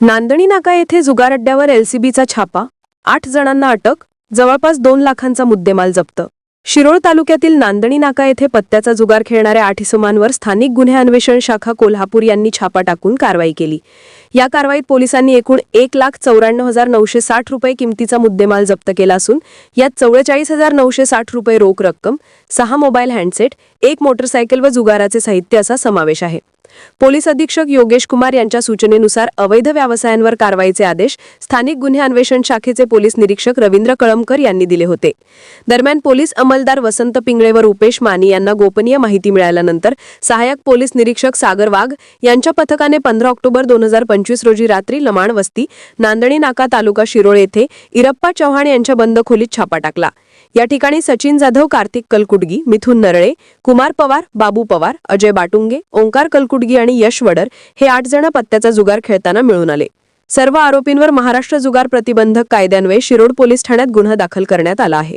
नांदणी नाका येथे जुगार अड्ड्यावर एलसीबीचा छापा. आठ जणांना अटक जवळपास दोन लाखांचा मुद्देमाल जप्त. शिरोळ तालुक्यातील नांदणी नाका येथे पत्त्याचा जुगार खेळणाऱ्या आठ इसमांवर स्थानिक गुन्हे अन्वेषण शाखा कोल्हापूर यांनी छापा टाकून कारवाई केली. या कारवाईत पोलिसांनी एकूण एक लाख चौऱ्याण्णव हजार नऊशे साठ रुपये किमतीचा मुद्देमाल जप्त केला असून यात चौवेचाळीस हजार नऊशे साठ रुपये रोख रक्कम सहा मोबाईल हँडसेट एक मोटरसायकल व जुगाराचे साहित्य असा समावेश आहे. पोलीस अधीक्षक योगेश कुमार यांच्या सूचनेनुसार अवैध व्यवसायांवर कारवाईचे आदेश स्थानिक गुन्हे अन्वेषण शाखेचे पोलीस निरीक्षक रवींद्र कळमकर यांनी दिले होते. दरम्यान पोलीस अंमलदार वसंत पिंगळे व रुपेश मानी यांना गोपनीय माहिती मिळाल्यानंतर सहाय्यक पोलीस निरीक्षक सागर वाघ यांच्या पथकाने पंधरा ऑक्टोबर दोन हजार पंचवीस रोजी रात्री लमाण वस्ती नांदणी नाका तालुका शिरोळ येथे इरप्पा चव्हाण यांच्या बंद खोलीत छापा टाकला. या ठिकाणी सचिन जाधव कार्तिक कलकुडगी मिथुन नरळे कुमार पवार बाबू पवार अजय बाटुंगे ओंकार कलकुडगी आणि यश वडर हे आठ जण पत्त्याचा जुगार खेळताना मिळून आले. सर्व आरोपींवर महाराष्ट्र जुगार प्रतिबंधक कायद्यान्वये शिरोड पोलीस ठाण्यात गुन्हा दाखल करण्यात आला आहे.